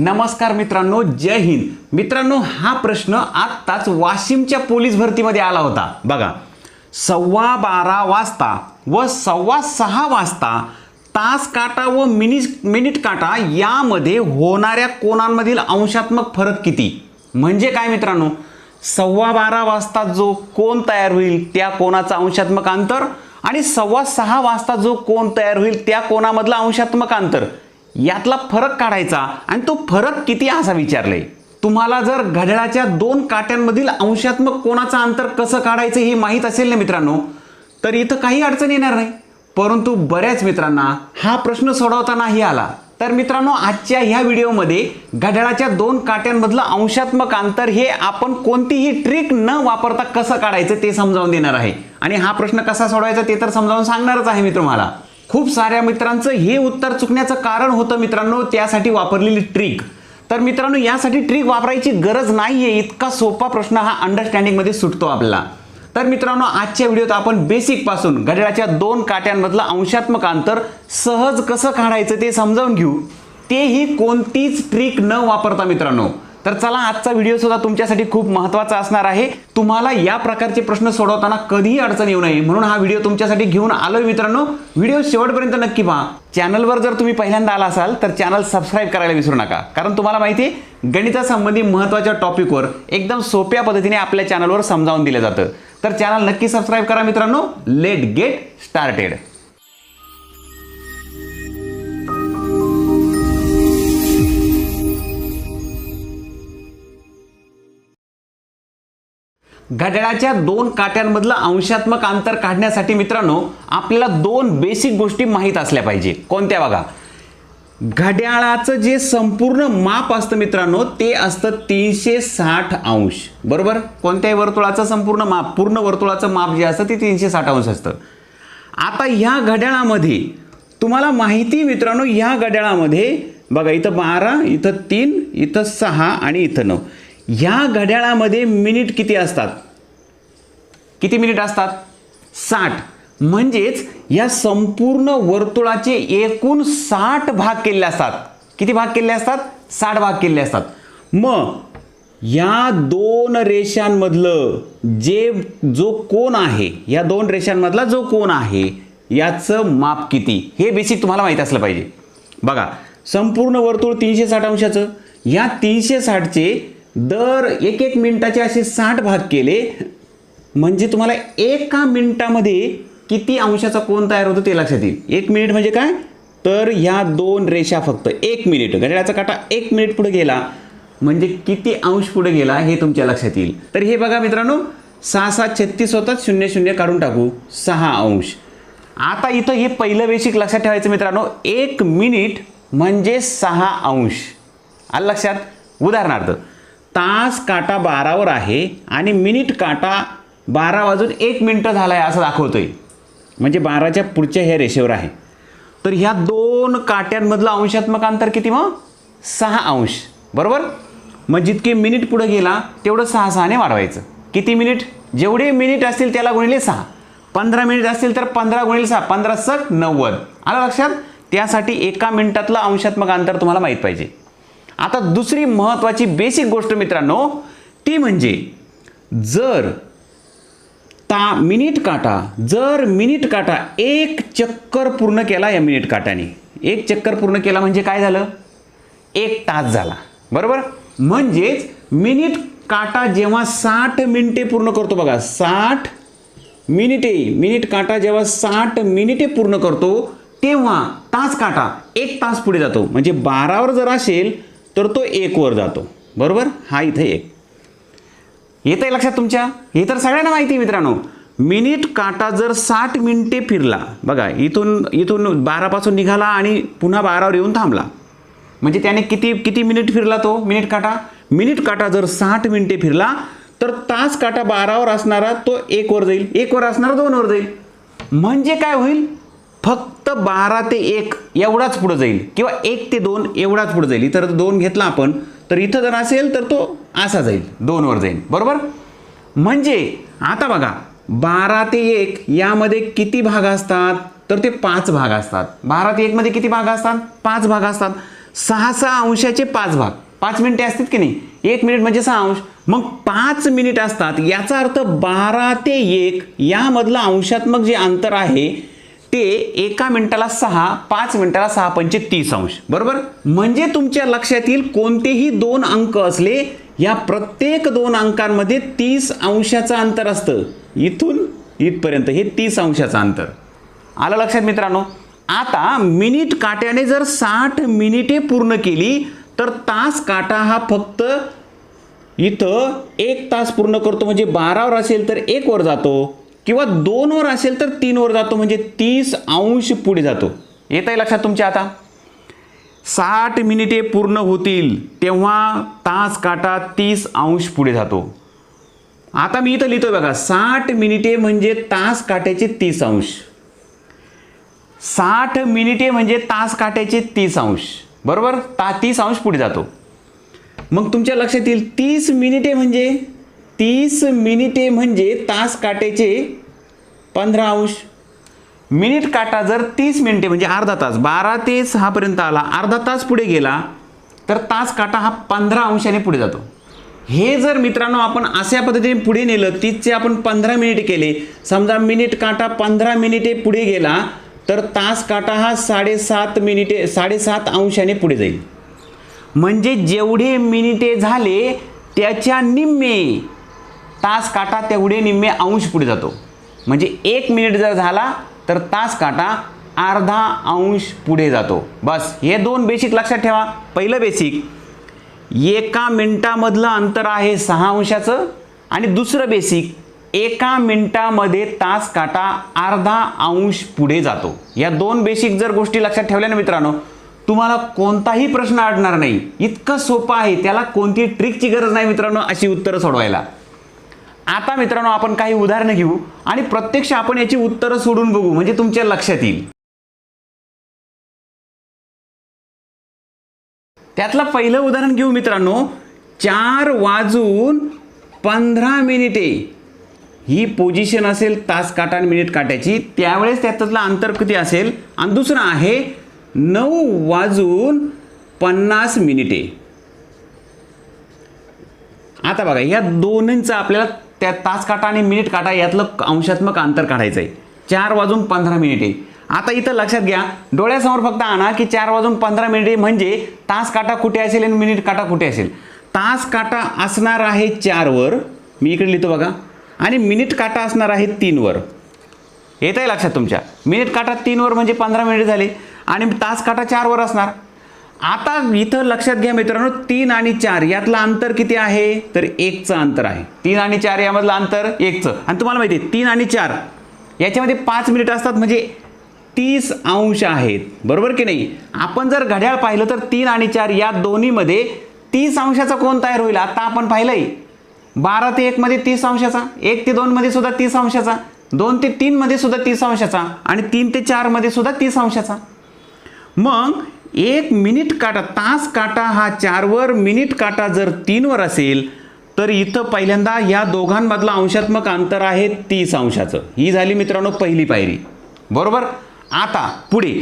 नमस्कार मित्रांनो जय हिंद. मित्रांनो हा प्रश्न आत्ताच वाशिमच्या पोलीस भरतीमध्ये आला होता. बघा सव्वा बारा वाजता व सव्वा सहा वाजता तास काटा व मिनिट मिनिट काटा यामध्ये होणाऱ्या कोणांमधील अंशात्मक फरक किती? म्हणजे काय मित्रांनो सव्वा बारा वाजता जो कोण तयार होईल त्या कोणाचा अंशात्मक अंतर? आणि सव्वा सहा वाजता जो कोण तयार होईल त्या कोणामधलं अंशात्मक अंतर? यातला फरक काढायचा आणि तो फरक किती असा विचारलंय. तुम्हाला जर घड्याळाच्या दोन काट्यांमधील अंशात्मक कोणाचं अंतर कसं काढायचं हे माहीत असेल ना मित्रांनो तर इथं काही अडचण येणार नाही. परंतु बऱ्याच मित्रांना हा प्रश्न सोडवतानाही आला. तर मित्रांनो आजच्या ह्या व्हिडिओमध्ये घड्याळाच्या दोन काट्यांमधलं अंशात्मक अंतर हे आपण कोणतीही ट्रिक न वापरता कसं काढायचं ते समजावून देणार आहे. आणि हा प्रश्न कसा सोडवायचा ते तर समजावून सांगणारच आहे मी तुम्हाला. खूप साऱ्या मित्रांचं हे उत्तर चुकण्याचं कारण होतं मित्रांनो त्यासाठी वापरलेली ट्रिक तर मित्रांनो यासाठी ट्रिक वापरायची गरज नाही आहे इतका सोपा प्रश्न हा अंडरस्टँडिंगमध्ये सुटतो आपल्याला. तर मित्रांनो आजच्या व्हिडिओत आपण बेसिकपासून घड्याळाच्या दोन काट्यांमधलं अंशात्मक अंतर सहज कसं काढायचं ते समजावून घेऊ. तेही कोणतीच ट्रिक न वापरता मित्रांनो. तर चला आजचा व्हिडिओ सुद्धा तुमच्यासाठी खूप महत्त्वाचा असणार आहे. तुम्हाला या प्रकारचे प्रश्न सोडवताना कधीही अडचण येऊ नये. म्हणून हा व्हिडिओ तुमच्यासाठी घेऊन आलोय मित्रांनो. व्हिडिओ शेवटपर्यंत नक्की पहा. चॅनलवर जर तुम्ही पहिल्यांदा आला असाल तर चॅनल सबस्क्राईब करायला विसरू नका. कारण तुम्हाला माहिती आहे गणितासंबंधी महत्त्वाच्या टॉपिकवर एकदम सोप्या पद्धतीने आपल्या चॅनलवर समजावून दिलं जातं. तर चॅनल नक्की सबस्क्राईब करा मित्रांनो. लेट गेट स्टार्टेड घड्याळाच्या दोन काट्यांमधलं अंशात्मक अंतर काढण्यासाठी मित्रांनो आपल्याला दोन बेसिक गोष्टी माहीत असल्या पाहिजे. कोणत्या बघा? घड्याळाचं जे संपूर्ण माप असतं मित्रांनो ते असतं तीनशे साठ अंश. बरोबर? कोणत्याही वर्तुळाचं संपूर्ण माप पूर्ण वर्तुळाचं माप जे असतं ते तीनशे साठ अंश असतं. आता ह्या घड्याळामध्ये तुम्हाला माहिती मित्रांनो ह्या घड्याळामध्ये बघा इथं बारा इथं तीन इथं सहा आणि इथं नऊ. ह्या घड्याळामध्ये मिनिट किती असतात? किती मिनिट असतात? साठ. म्हणजेच या संपूर्ण वर्तुळाचे एकूण साठ भाग केलेले असतात. किती भाग केलेले असतात? साठ भाग केलेले असतात. मग या दोन रेषांमधलं जे जो कोण आहे या दोन रेषांमधला जो कोण आहे याचं माप किती? हे बेसिक तुम्हाला माहीत असलं पाहिजे. बघा संपूर्ण वर्तुळ तीनशे साठ अंशाचं. या तीनशे साठचे दर एक एक मिनिटाचे असे साठ भाग केले म्हणजे तुम्हाला एका मिनिटामध्ये किती अंशाचा कोण तयार होतो ते लक्षात येईल. एक मिनिट म्हणजे काय? तर ह्या दोन रेषा फक्त एक मिनिट. घड्याळाचा काटा एक मिनिट पुढे गेला म्हणजे किती अंश पुढे गेला हे तुमच्या लक्षात येईल. तर हे बघा मित्रांनो सहा सात छत्तीस होतात शून्य शून्य काढून टाकू. सहा अंश. आता इथं हे पहिलं बेसिक लक्षात ठेवायचं मित्रांनो एक मिनिट म्हणजे सहा अंश. आलं लक्षात? उदाहरणार्थ तास काटा बारावर आहे आणि मिनिट काटा बारा वाजून एक मिनटं झाला आहे असं दाखवतो आहे म्हणजे बाराच्या पुढच्या ह्या रेषेवर आहे. तर ह्या दोन काट्यांमधलं अंशात्मक अंतर किती मग? सहा अंश. बरोबर? मग जितके मिनिट पुढं गेला तेवढं सहा सहाने वाढवायचं. किती मिनिट? जेवढे मिनिट असतील त्याला गुणिले सहा. पंधरा मिनिट असतील तर पंधरा गुणिले सहा. पंधरा सक नव्वद. आलं लक्षात? त्यासाठी एका मिनिटातलं अंशात्मक अंतर तुम्हाला माहीत पाहिजे. आता दुसरी महत्त्वाची बेसिक गोष्ट मित्रांनो ती म्हणजे जर ता मिनिट काटा जर मिनिट काटा एक चक्कर पूर्ण केला या मिनिट काटाने एक चक्कर पूर्ण केला म्हणजे काय झालं? एक तास झाला. बरोबर? म्हणजेच मिनिट काटा जेव्हा साठ मिनिटे पूर्ण करतो बघा साठ मिनिटे मिनिट काटा जेव्हा साठ मिनिटे पूर्ण करतो तेव्हा तास काटा एक तास पुढे जातो. म्हणजे बारावर जर असेल तर तो एकवर जातो. बरोबर? हा इथे एक. येत आहे लक्षात तुमच्या? हे तर सगळ्यांना माहिती आहे मित्रांनो. मिनिट काटा जर साठ मिनिटे फिरला बघा इथून इथून बारापासून निघाला आणि पुन्हा बारावर येऊन थांबला. म्हणजे त्याने किती किती मिनिट फिरला तो? मिनिट काटा? मिनिट काटा जर साठ मिनिटे फिरला तर तास काटा बारावर असणारा तो एकवर जाईल. एकवर असणारा दोनवर जाईल. म्हणजे काय होईल? फक्त बारा ते एक एवढाच पुढं जाईल. किंवा एक ते दोन एवढाच पुढं जाईल. इतर दोन घेतला आपण तर इथं जर असेल तर तो असा जाईल. दोनवर जाईल. बरोबर? म्हणजे आता बघा बारा ते एक यामध्ये किती भाग असतात? तर ते पाच भाग असतात. बारा ते एकमध्ये किती भाग असतात? पाच भाग असतात. सहा सहा अंशाचे पाच भाग. पाच मिनिटे असतात की नाही? एक मिनिट म्हणजे सहा अंश. मग पाच मिनिट असतात. याचा अर्थ बारा ते एक यामधलं अंशात्मक जे अंतर आहे ते एका मिनिटाला सहा पाच मिनिटाला सहा पंचे तीस अंश. बरोबर? म्हणजे तुमच्या लक्षात येईल कोणतेही दोन अंक असले या प्रत्येक दोन अंकांमध्ये तीस अंशाचं अंतर असतं. इथून इथपर्यंत हे तीस अंशाचं अंतर. आलं लक्षात मित्रांनो? आता मिनिट काट्याने जर साठ मिनिटे पूर्ण केली तर तास काटा हा फक्त इथं एक तास पूर्ण करतो. म्हणजे बारावर असेल तर एकवर जातो. किंवा दोनवर असेल तर तीनवर जातो म्हणजे तीस अंश पुढे जातो. येत आहे लक्षात तुमच्या आता? साठ मिनिटे पूर्ण होतील तेव्हा तास काटा तीस अंश पुढे जातो. आता मी इथं लिहितो बघा साठ मिनिटे म्हणजे तास काट्याचे तीस अंश. साठ मिनिटे म्हणजे तास काट्याचे तीस अंश. बरोबर? ता तीस अंश पुढे जातो. मग तुमच्या लक्षात येईल तीस मिनिटे म्हणजे तीस मिनिटे म्हणजे तास काटेचे पंधरा अंश. मिनिट काटा जर तीस मिनिटे म्हणजे अर्धा तास बारा ते सहापर्यंत आला अर्धा तास पुढे गेला तर तास काटा हा पंधरा अंशाने पुढे जातो. हे जर मित्रांनो आपण अशा पद्धतीने पुढे नेलं तीसचे आपण पंधरा मिनिटे केले समजा मिनिट काटा पंधरा मिनिटे पुढे गेला तर तास काटा हा साडेसात मिनिटे साडेसात अंशाने पुढे जाईल. म्हणजे जेवढे मिनिटे झाले त्याच्या निम्मे तास काटा तेवढे निम्मे अंश पुढे जातो. म्हणजे एक मिनिट जर झाला तर तास काटा अर्धा अंश पुढे जातो. बस हे दोन बेसिक लक्षात ठेवा. पहिलं बेसिक एका मिनटामधलं अंतर आहे सहा अंशाचं आणि दुसरं बेसिक एका मिनटामध्ये तास काटा अर्धा अंश पुढे जातो. या दोन बेसिक जर गोष्टी लक्षात ठेवल्या ना मित्रांनो तुम्हाला कोणताही प्रश्न अडणार नाही. इतकं सोपं आहे त्याला कोणती ट्रिकची गरज नाही मित्रांनो अशी उत्तरं सोडवायला. आता मित्रांनो आपण काही उदाहरणं घेऊ आणि प्रत्यक्ष आपण याची उत्तरं सोडून बघू. म्हणजे तुमच्या लक्षात येईल. त्यातलं पहिलं उदाहरण घेऊ मित्रांनो. चार वाजून पंधरा मिनिटे. ही पोझिशन असेल तास काटा आणि मिनिट काट्याची. त्यावेळेस त्यातलं अंतर किती असेल? आणि दुसरं आहे नऊ वाजून पन्नास मिनिटे. आता बघा या दोन्हींचा आपल्याला त्या तास काटा आणि मिनिट काटा यातलं अंशात्मक अंतर काढायचं आहे चार वाजून पंधरा मिनिटे. आता इथं लक्षात घ्या डोळ्यासमोर फक्त आणा की चार वाजून पंधरा मिनिटे म्हणजे तास काटा कुठे असेल आणि मिनिट काटा कुठे असेल? तास काटा असणार आहे चारवर. मी इकडे लिहितो बघा. आणि मिनिट काटा असणार आहे तीनवर. येत आहे लक्षात तुमच्या? मिनिट काटा तीनवर म्हणजे पंधरा मिनिट झाले. आणि तास काटा चारवर असणार. आता इथं लक्षात घ्या मित्रांनो तीन आणि चार यातलं अंतर किती आहे? तर एकचं अंतर आहे. तीन आणि चार यामधलं अंतर एकचं. आणि तुम्हाला माहिती आहे तीन आणि चार याच्यामध्ये पाच मिनिट असतात म्हणजे तीस अंश आहेत. बरोबर की नाही? आपण जर घड्याळ पाहिलं तर तीन आणि चार या दोन्हीमध्ये तीस अंशाचा कोण तयार होईल? आता आपण पाहिलंय. बारा ते एकमध्ये तीस अंशाचा एक ते दोनमध्ये सुद्धा तीस अंशाचा दोन ते तीनमध्ये सुद्धा तीस अंशाचा आणि तीन ते चारमध्ये सुद्धा तीस अंशाचा. मग एक मिनिट काटा तास काटा हा चारवर मिनिट काटा जर तीनवर असेल तर इथं पहिल्यांदा या दोघांमधलं अंशात्मक अंतर आहे तीस अंशाचं. ही झाली मित्रांनो पहिली पायरी. बरोबर? आता पुढे.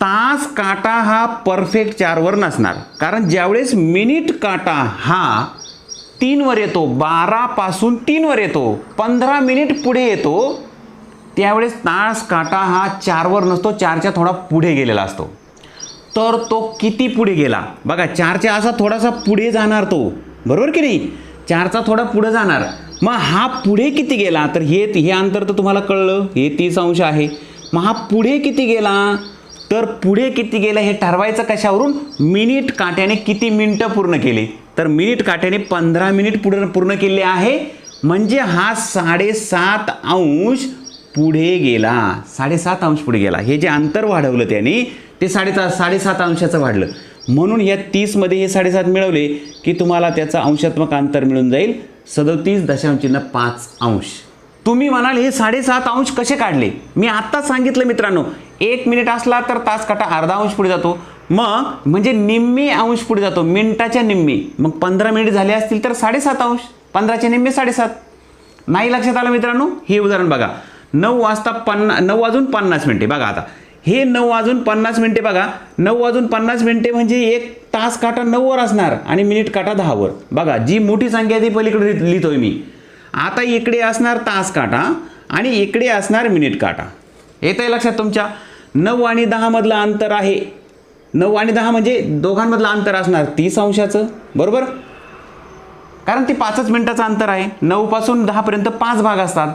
तास काटा हा परफेक्ट चारवर नसणार. कारण ज्यावेळेस मिनिट काटा हा तीनवर येतो बारापासून तीनवर येतो पंधरा मिनिट पुढे येतो त्यावेळेस तास काटा हा चारवर नसतो चारच्या थोडा पुढे गेलेला असतो. तर तो किती पुढे गेला? बघा चारच्या असा थोडासा पुढे जाणार तो. बरोबर की नाही? चारचा थोडा पुढे जाणार. मग हा पुढे किती गेला? तर हे हे अंतर तर तुम्हाला कळलं. हे तीस अंश आहे. मग हा पुढे किती गेला? तर पुढे किती गेला हे ठरवायचं कशावरून? मिनिट काट्याने किती मिनिटं पूर्ण केली? तर मिनिट काट्याने पंधरा मिनिट पुढे पूर्ण केले आहे. म्हणजे हा साडेसात अंश पुढे गेला. साडेसात अंश पुढे गेला. हे जे अंतर वाढवलं त्याने ते साडेचा साडेसात अंशाचं वाढलं. म्हणून या तीसमध्ये हे साडेसात मिळवले की तुम्हाला त्याचं अंशात्मक अंतर मिळून जाईल. सदतीस दशांशचिन्ह पाच अंश. तुम्ही म्हणाल हे साडेसात अंश कसे काढले? मी आत्ताच सांगितलं मित्रांनो एक मिनिट असला तर तास काटा अर्धा अंश पुढे जातो. मग म्हणजे निम्मी अंश पुढे जातो मिनिटाच्या निम्मी. मग पंधरा मिनिट झाले असतील तर साडेसात अंश पंधराचे निम्मे साडेसात. नाही लक्षात आलं मित्रांनो? हे उदाहरण बघा. नऊ वाजता पन्ना नऊ वाजून पन्नास मिनिटे. बघा आता. हे नऊ वाजून पन्नास मिनिटे बघा. नऊ वाजून पन्नास मिनिटे म्हणजे एक तास काटा नऊवर असणार आणि मिनिट काटा दहावर. बघा जी मोठी संख्या ती पलीकडे लिहितोय मी. आता इकडे असणार तास काटा आणि इकडे असणार मिनिट काटा. येत आहे लक्षात तुमच्या? नऊ आणि दहामधलं अंतर आहे. नऊ आणि दहा म्हणजे दोघांमधलं अंतर असणार तीस अंशाचं. बरोबर? कारण ती पाचच मिनिटाचं अंतर आहे. नऊपासून दहापर्यंत पाच भाग असतात.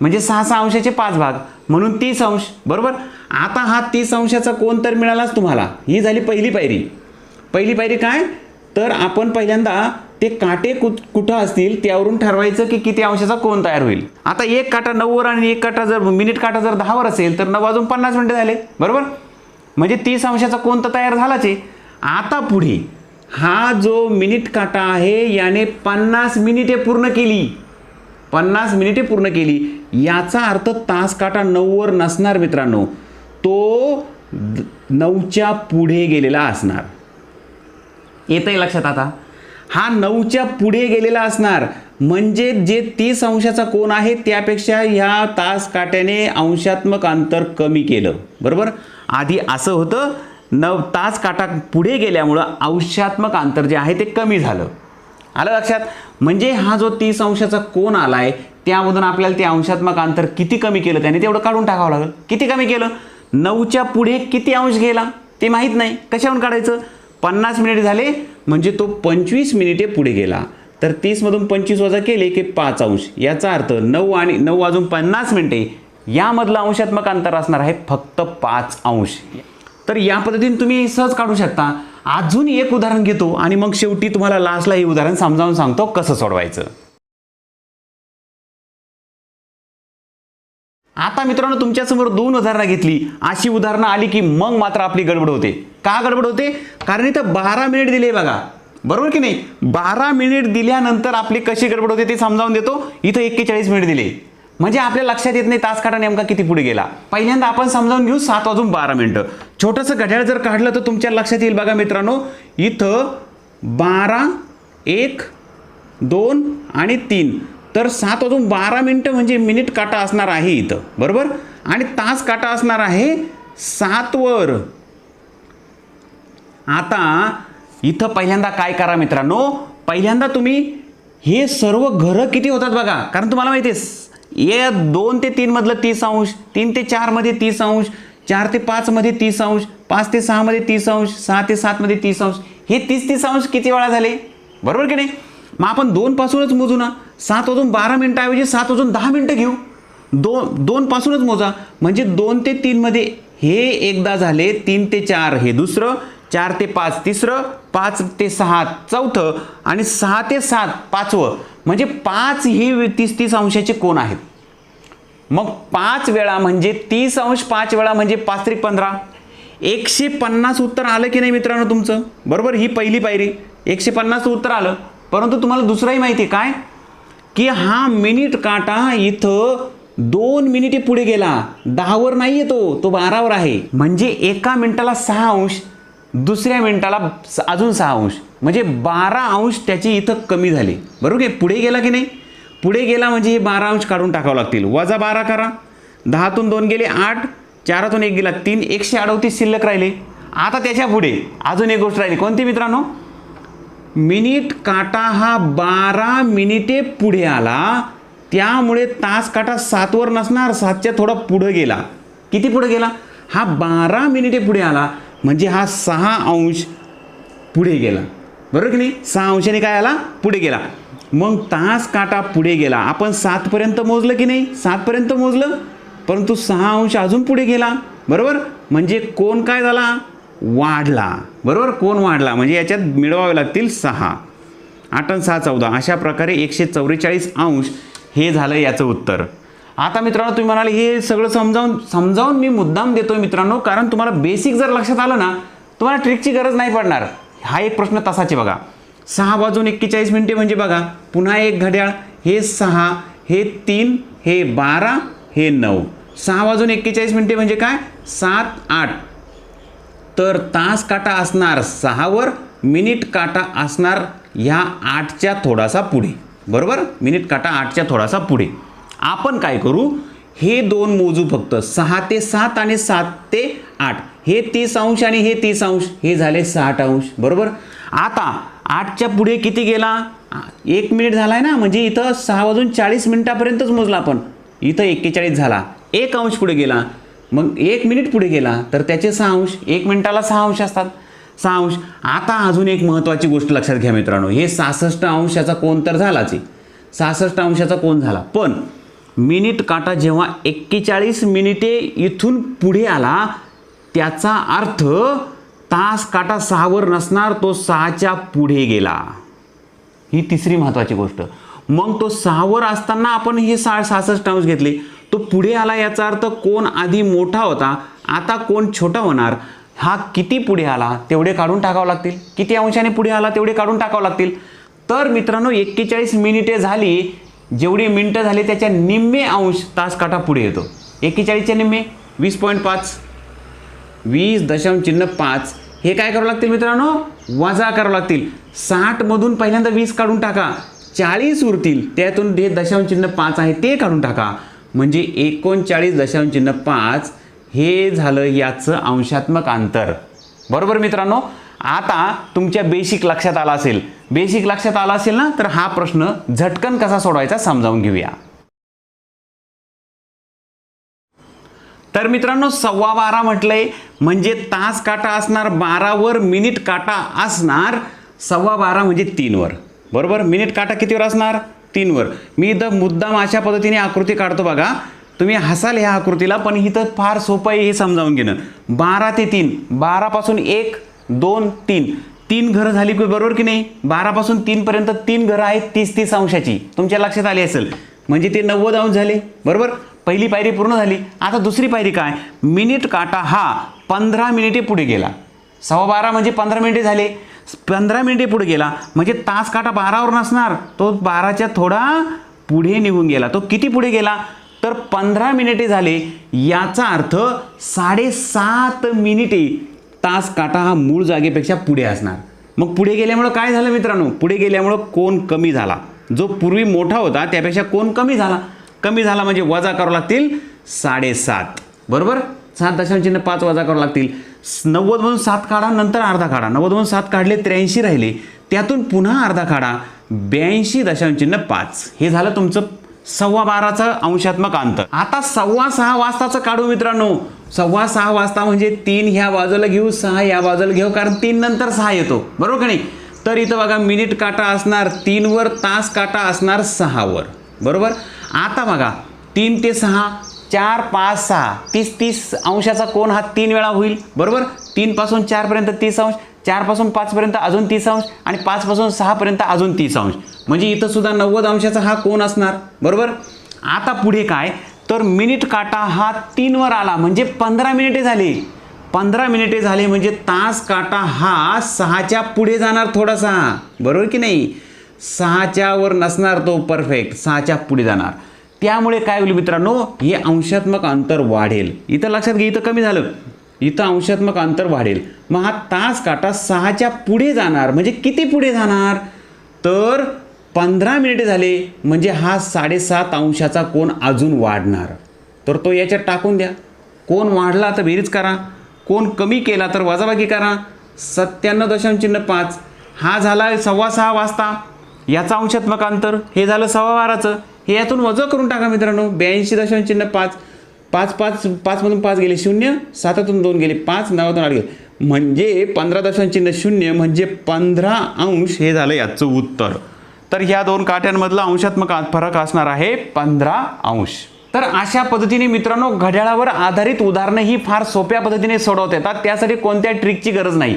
म्हणजे सहा सहा अंशाचे पाच भाग. म्हणून तीस अंश. बरोबर? आता हा तीस अंशाचा कोण तर मिळालाच तुम्हाला. ही झाली पहिली पायरी. पहिली पायरी काय? तर आपण पहिल्यांदा ते काटे कुठ कुठं असतील त्यावरून ठरवायचं की किती अंशाचा कोण तयार होईल. आता एक काटा नऊवर आणि एक काटा जर मिनिट काटा जर दहावर असेल तर नऊ वाजून पन्नास मिनिटं झाले. बरोबर? म्हणजे तीस अंशाचा कोण तर तयार झालाच आहे. आता पुढे हा जो मिनिट काटा आहे याने पन्नास मिनिटे पूर्ण केली. पन्नास मिनिटे पूर्ण केली. याचा अर्थ तास काटा नऊवर नसणार मित्रांनो. तो नऊच्या पुढे गेलेला असणार. येतंय लक्षात आता. हा नऊच्या पुढे गेलेला असणार. म्हणजे जे तीस अंशाचा कोण आहे त्यापेक्षा ह्या तास काट्याने अंशात्मक अंतर कमी केलं. बरोबर? आधी असं होतं नव तास काटा पुढे गेल्यामुळं अंशात्मक अंतर जे आहे ते कमी झालं. आलं लक्षात? म्हणजे हा जो तीस अंशाचा कोण आलाय त्यामधून आपल्याला ते अंशात्मक अंतर किती कमी केलं त्याने तेवढं काढून टाकावं लागेल. किती कमी केलं? नऊच्या पुढे किती अंश गेला? ते माहीत नाही. कशावरून काढायचं? पन्नास मिनिट झाले म्हणजे तो पंचवीस मिनिटे पुढे गेला. तर तीसमधून पंचवीस वजा केले की पाच अंश. याचा अर्थ नऊ आणि नऊ वाजून पन्नास मिनिटे. यामधलं अंशात्मक अंतर असणार आहे फक्त पाच अंश. तर या पद्धतीने तुम्ही सहज काढू शकता. अजून एक उदाहरण घेतो आणि मग शेवटी तुम्हाला लास्टला हे उदाहरण समजावून सांगतो कसं सोडवायचं. आता मित्रांनो तुमच्यासमोर दोन उदाहरणं घेतली. अशी उदाहरणं आली की मग मात्र आपली गडबड होते. का गडबड होते? कारण इथं बारा मिनिट दिले बघा. बरोबर की नाही? बारा मिनिट दिल्यानंतर आपली कशी गडबड होते ते समजावून देतो. इथं एक्केचाळीस मिनिट दिले. म्हणजे आपल्या लक्षात येत नाही तास काटा नेमका किती पुढे गेला. पहिल्यांदा आपण समजावून घेऊ सात वाजून बारा मिनटं. छोटंसं घड्याळ जर काढलं तर तुमच्या लक्षात येईल बघा मित्रांनो इथं बारा एक दोन आणि तीन. तर सात वाजून बारा मिनटं म्हणजे मिनिट काटा असणार आहे इथं. बरोबर? आणि तास काटा असणार आहे सातवर आता इथं पहिल्यांदा काय करा मित्रांनो? पहिल्यांदा तुम्ही हे सर्व घरं किती होतात बघा. कारण तुम्हाला माहिती आहे ये दोन ते तीन मधलं तीस अंश तीन ते चारमध्ये तीस अंश चार ते पाचमध्ये तीस अंश पाच ते सहामध्ये तीस अंश सहा ते सातमध्ये तीस अंश हे तीस तीस अंश किती वेळा झाले? बरोबर की नाही? मग आपण दोन पासूनच मोजू ना. सात वाजून बारा मिनटाऐवजी सात वाजून दहा मिनटं घेऊ. दोन दोन पासूनच मोजा. म्हणजे दोन ते तीनमध्ये हे एकदा झाले तीन ते चार हे दुसरं चार ते पाच तिसरं पाच ते सहा चौथं आणि सहा ते सात पाचवं. म्हणजे पाच ही तीस तीस अंशाचे कोण आहेत. मग पाच वेळा म्हणजे तीस अंश पाच वेळा म्हणजे पाच तरी पंधरा. एकशे पन्नास उत्तर आलं की नाही मित्रांनो तुमचं? बरोबर ही पहिली पायरी. एकशे पन्नास उत्तर आलं. परंतु तुम्हाला दुसराही माहिती आहे काय? की हा मिनिट काटा इथं दोन मिनिटे पुढे गेला. दहावर नाही येतो तो बारावर आहे. म्हणजे एका मिनिटाला सहा अंश दुसऱ्या मिनिटाला स- अजून सहा अंश. म्हणजे बारा अंश त्याची इथं कमी झाली. बरोबर आहे? पुढे गेला की नाही? पुढे गेला म्हणजे हे बारा अंश काढून टाकावं लागतील. वजा बारा करा. दहातून दोन गेले आठ. चारातून एक गेला तीन. एकशे अडतीस शिल्लक राहिले. आता त्याच्या पुढे. अजून एक गोष्ट राहिली. कोणती मित्रांनो? मिनिट काटा हा बारा मिनिटे पुढे आला. त्यामुळे तास काटा सातवर नसणार. सातच्या थोडा पुढं गेला. किती पुढे गेला? हा बारा मिनिटे पुढे आला. म्हणजे हा सहा अंश पुढे गेला. बरोबर की नाही? सहा अंशाने काय आला? पुढे गेला. मग तास काटा पुढे गेला. आपण सातपर्यंत मोजलं की नाही? सातपर्यंत मोजलं. परंतु सहा अंश अजून पुढे गेला. बरोबर? म्हणजे कोण काय झाला? वाढला. बरोबर? कोण वाढला? म्हणजे याच्यात मिळवावे लागतील सहा. आठ आणि सहा चौदा. अशा प्रकारे एकशे चौवेचाळीस अंश हे झालं याचं उत्तर. आता मित्रांनो तुम्ही म्हणाले हे सगळं समजावून समजावून मी मुद्दाम देतोय मित्रांनो कारण तुम्हाला बेसिक जर लक्षात आलं ना तुम्हाला ट्रिकची गरज नाही पडणार. हा एक प्रश्न तासाचे बघा. सहा वाजून एक्केचाळीस मिनिटे म्हणजे बघा पुन्हा एक घड्याळ हे सहा हे तीन हे बारा हे नऊ. सहा वाजून एक्केचाळीस मिनिटे म्हणजे काय? सात आठ. तर तास काटा असणार सहावर मिनिट काटा असणार ह्या आठच्या थोडासा पुढे. बरोबर? मिनिट काटा आठच्या थोडासा पुढे. आपण काय करू? हे दोन मोजू फक्त. सहा ते सात आणि सात ते आठ. हे तीस अंश आणि हे तीस अंश. हे झाले साठ अंश. बरोबर? आता आठच्या पुढे किती गेला? एक मिनिट झालाय ना? म्हणजे इथं सहा वाजून चाळीस मिनिटापर्यंतच मोजला आपण. इथं एक्केचाळीस झाला. एक अंश पुढे गेला. मग एक मिनिट पुढे गेला. तर त्याचे सहा अंश. एक मिनिटाला सहा अंश असतात. सहा अंश. आता अजून एक महत्त्वाची गोष्ट लक्षात घ्या मित्रांनो. हे सहासष्ट अंशाचा कोण तर झालाच आहे. सहासष्ट अंशाचा कोण झाला. पण मिनिट काटा जेव्हा एक्केचाळीस मिनिटे इथून पुढे आला त्याचा अर्थ तास काटा सहावर नसणार तो सहाच्या पुढे गेला. ही तिसरी महत्त्वाची गोष्ट. मग तो सहावर असताना आपण हे सा सहासष्ट अंश घेतले. तो पुढे आला याचा अर्थ कोण आधी मोठा होता आता कोण छोटा होणार हा किती पुढे आला तेवढे काढून टाकावं लागतील. किती अंशाने पुढे आला तेवढे काढून टाकावं लागतील. तर मित्रांनो एक्केचाळीस मिनिटे झाली जेवढी मिनटं झाली त्याच्या निम्मे अंश तासकाठा पुढे येतो. एकेचाळीसच्या निम्मे वीस पॉईंट पाच वीस दशम चिन्ह पाच. हे काय करावं लागतील मित्रांनो? वजा करावं लागतील. साठमधून पहिल्यांदा वीस काढून टाका. चाळीस उरतील. त्यातून हे दशांश चिन्ह पाच आहे ते काढून टाका. म्हणजे एकोणचाळीस दशांश चिन्ह पाच हे झालं याचं अंशात्मक अंतर. बरोबर मित्रांनो? आता तुमच्या बेसिक लक्षात आला असेल. बेसिक लक्षात आला असेल ना तर हा प्रश्न झटकन कसा सोडवायचा समजावून घेऊया. तर मित्रांनो सव्वा बारा म्हटलंय म्हणजे तास काटा असणार बारावर मिनिट काटा असणार सव्वा बारा म्हणजे तीनवर. बरोबर? मिनिट काटा कितीवर असणार? तीनवर. मी इथं मुद्दाम अशा पद्धतीने आकृती काढतो बघा. तुम्ही हसाल ह्या आकृतीला पण इथं फार सोपं आहे हे समजावून घेणं. बारा ते तीन. बारापासून एक दोन तीन. तीन घरं झाली की बरोबर की नाही? बारापासून तीनपर्यंत तीन घरं आहेत तीस तीस अंशाची. तुमच्या लक्षात आली असेल. म्हणजे ते नव्वद अंश झाले. बरोबर? पहिली पायरी पूर्ण झाली. आता दुसरी पायरी काय? मिनिट काटा हा पंधरा मिनिटे पुढे गेला. सव्वा बारा म्हणजे पंधरा मिनिटे झाले. पंधरा मिनिटे पुढे गेला. म्हणजे तास काटा बारावर नसणार. तो बाराच्या थोडा पुढे निघून गेला. तो किती पुढे गेला? तर पंधरा मिनिटे झाले. याचा अर्थ साडेसात मिनिटे तास काटा हा मूळ जागेपेक्षा पुढे असणार. मग पुढे गेल्यामुळं काय झालं मित्रांनो? पुढे गेल्यामुळं कोण कमी झाला? जो पूर्वी मोठा होता त्यापेक्षा कोण कमी झाला? कमी झाला म्हणजे वजा करावं लागतील साडेसात. बरोबर? सात दशांश चिन्ह पाच वजा करावं लागतील. नव्वदमधून सात काढा नंतर अर्धा काढा. नव्वदमधून सात काढले त्र्याऐंशी राहिले. त्यातून पुन्हा अर्धा काढा ब्याऐंशी दशांश चिन्ह पाच. हे झालं तुमचं सव्वा बाराचं अंशात्मक अंतर. आता सव्वा सहा वाजताचं काढू मित्रांनो. सव्वा सहा वाजता म्हणजे तीन ह्या बाजूला घेऊ सहा या बाजूला घेऊ कारण तीन नंतर सहा येतो. बरोबर का नाही? तर इथं बघा मिनिट काटा असणार तीनवर तास काटा असणार सहावर. बरोबर? आता बघा तीन ते सहा चार पाच सहा तीस तीस अंशाचा कोण हा तीन वेळा होईल. बरोबर? तीनपासून चारपर्यंत तीस अंश चारपासून पाचपर्यंत अजून तीस अंश आणि पाचपासून सहापर्यंत अजून तीस अंश. म्हणजे इथंसुद्धा नव्वद अंशाचा हा कोण असणार. बरोबर? आता पुढे काय? तर मिनिट काटा हा तीनवर आला म्हणजे पंधरा मिनिटे झाली. पंधरा मिनिटे झाले म्हणजे तास काटा हा सहाच्या पुढे जाणार थोडासा. बरोबर की नाही? सहाच्यावर नसणार तो परफेक्ट सहाच्या पुढे जाणार. त्यामुळे काय होईल मित्रांनो हे अंशात्मक अंतर वाढेल. इथं लक्षात घे इथं कमी झालं. इथं अंशात्मक अंतर वाढेल. मग हा तास काटा सहाच्या पुढे जाणार म्हणजे किती पुढे जाणार? तर पंधरा मिनिटे झाले म्हणजे हा साडेसात अंशाचा कोण अजून वाढणार. तर तो याच्यात टाकून द्या. कोण वाढला तर बेरीज करा. कोण कमी केला तर वजाबाकी करा. सत्त्याण्णव दशांश चिन्ह पाच. हा झाला सव्वा सहा वाजता. याचा अंशात्मक अंतर हे झालं सव्वा बाराचं. हे यातून वजा करून टाका मित्रांनो. ब्याऐंशी दशांश चिन्ह पाच पाच पाच पाचमधून पाच गेले शून्य. सातातून दोन गेले पाच. नवातून आठ गेले. म्हणजे पंधरा दशांश चिन्ह शून्य म्हणजे पंधरा अंश हे झालं याचं उत्तर. तर ह्या दोन काट्यांमधला अंशात्मक फरक असणार आहे पंधरा अंश. तर अशा पद्धतीने मित्रांनो घड्याळावर आधारित उदाहरणं ही फार सोप्या पद्धतीने सोडवता येतात. त्यासाठी कोणत्या ट्रिकची गरज नाही.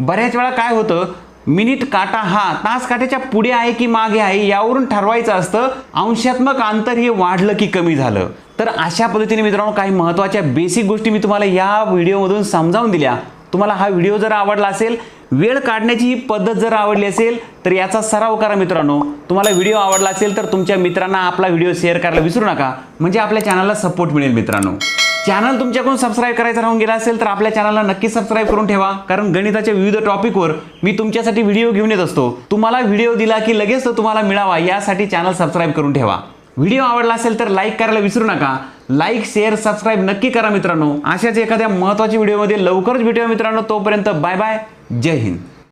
बऱ्याच वेळा काय होतं मिनिट काटा हा तास काट्याच्या पुढे आहे की मागे आहे यावरून ठरवायचं असतं अंशात्मक अंतर हे वाढलं की कमी झालं. तर अशा पद्धतीने मित्रांनो काही महत्त्वाच्या बेसिक गोष्टी मी तुम्हाला या व्हिडिओमधून समजावून दिल्या. तुम्हाला हा व्हिडिओ जर आवडला असेल वेळ काढण्याची ही पद्धत जर आवडली असेल तर याचा सराव करा मित्रांनो. तुम्हाला व्हिडिओ आवडला असेल तर तुमच्या मित्रांना आपला व्हिडिओ शेअर करायला विसरू नका. म्हणजे आपल्या चॅनलला सपोर्ट मिळेल मित्रांनो. चॅनल तुमच्याकडून सबस्क्राईब करायचा राहून गेला असेल तर आपल्या चॅनलला नक्की सबस्क्राईब करून ठेवा. कारण गणिताच्या विविध टॉपिकवर मी तुमच्यासाठी व्हिडिओ घेऊन येत असतो. तुम्हाला व्हिडिओ दिला की लगेच तो तुम्हाला मिळावा यासाठी चॅनल सबस्क्राईब करून ठेवा. व्हिडिओ आवडला असेल तर लाईक करायला विसरू नका. लाईक शेअर सबस्क्राईब नक्की करा मित्रांनो. अशाच एखाद्या महत्त्वाच्या व्हिडिओमध्ये लवकरच भेटूया मित्रांनो. तोपर्यंत बाय बाय जय हिंद.